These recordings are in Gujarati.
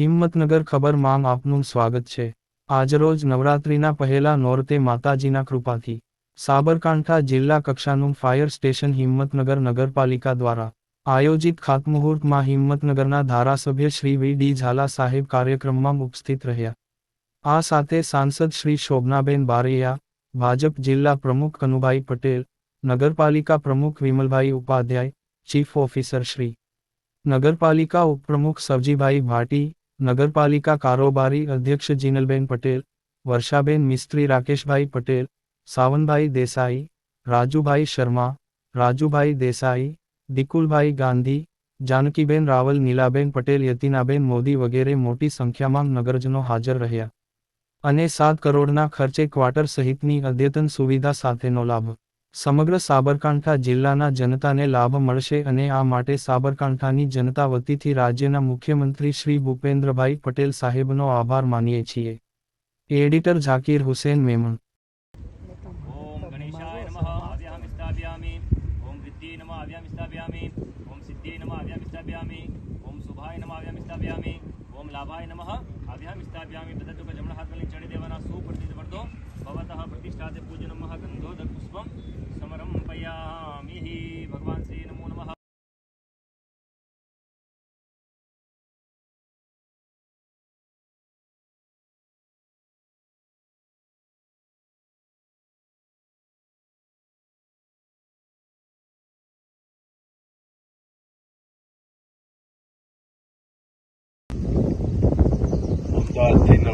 હિંમતનગર ખબરમાં આપનું સ્વાગત છે. આજરોજ નવરાત્રિના પહેલા નોરતે માતાજીના કૃપાથી સાબરકાંઠા જિલ્લા કક્ષાનું ફાયર સ્ટેશન હિંમતનગર નગરપાલિકા દ્વારા આયોજિત ખાતમુહૂર્તમાં હિંમતનગરના ધારાસભ્ય શ્રી વી ડી ઝાલા સાહેબ કાર્યક્રમમાં ઉપસ્થિત રહ્યા. આ સાથે સાંસદ શ્રી શોભનાબેન બારૈયા, ભાજપ જિલ્લા પ્રમુખ કનુભાઈ પટેલ, નગરપાલિકા પ્રમુખ વિમલભાઈ ઉપાધ્યાય, ચીફ ઓફિસર શ્રી નગરપાલિકા ઉપપ્રમુખ સવજીભાઈ ભાટી નગરપાલિકા કારોબારી અધ્યક્ષ જીનલબેન પટેલ, વર્ષાબેન મિસ્ત્રી રાકેશભાઈ પટેલ, સાવનભાઈ દેસાઈ, રાજુભાઈ શર્મા, રાજુભાઈ દેસાઈ, દિકુલભાઈ ગાંધી, જાનકીબેન રાવલ, નીલાબેન પટેલ, યતિનાબેન મોદી વગેરે મોટી સંખ્યામાં નગરજનો હાજર રહ્યા અને સાત કરોડના ખર્ચે ક્વાર્ટર સહિતની અદ્યતન સુવિધા સાથેનો લાભ. સમગ્ર સાબરકાંઠા જિલ્લાના જનતાને લાભ મળશે અને આ માટે સાબરકાંઠાની જનતા વતીથી રાજ્યના મુખ્યમંત્રી શ્રી ભૂપેન્દ્રભાઈ પટેલ સાહેબનો આભાર માનીએ છીએ. એડિટર ઝાકીર હુસેન મેમણ. ઓમ લાભાય નમઃ. આવ્યામ સ્થાપયામિ બધા જમણા હાથ ચડી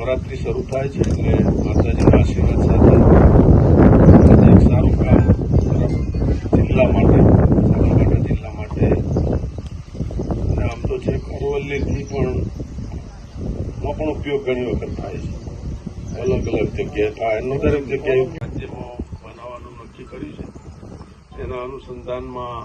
નવરાત્રિ શરૂ થાય છે એટલે માતાજીના આશીર્વાદ સાથે એક સારું કામ જિલ્લા માટે, સાબરકાંઠા જિલ્લા માટે. અને આમ તો છે અરવલ્લીથી પણ નો પણ ઉપયોગ ઘણી વખત થાય છે. અલગ અલગ જગ્યાએ થાય. એનો દરેક જગ્યાએ બનાવવાનું નક્કી કર્યું છે, એના અનુસંધાનમાં